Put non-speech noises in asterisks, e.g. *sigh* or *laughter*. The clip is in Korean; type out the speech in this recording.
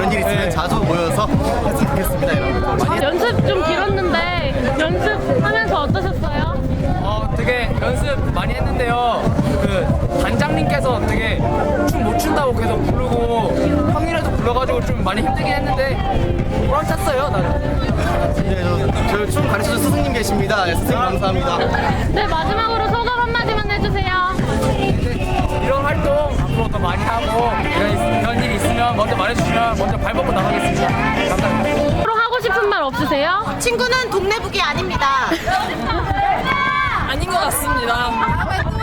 이런 일 있으면 네. 자주 모여서 했으면 좋겠습니다 여러분 많이 아, 연습 좀 길었는데 연습하면서 어떠셨어요? 어, 되게 연습 많이 했는데요. 그 단장님께서 되게 춤 못 춘다고 계속 부르고 평일에도 불러가지고 좀 많이 힘들긴 했는데 보람찼어요 나는. 네, 저춤 가르쳐준 스승님 계십니다 예, 스승님 감사합니다 네 마지막으로 소감 한마디만 해주세요. 이런 활동 앞으로 더 많이 하고 이런, 이런 일 있으면 먼저 말해주시면 먼저 발벗고 나가겠습니다. 감사합니다. 서로 하고 싶은 말 없으세요? 친구는 동네북이 아닙니다. *laughs* 아닌 것 같습니다.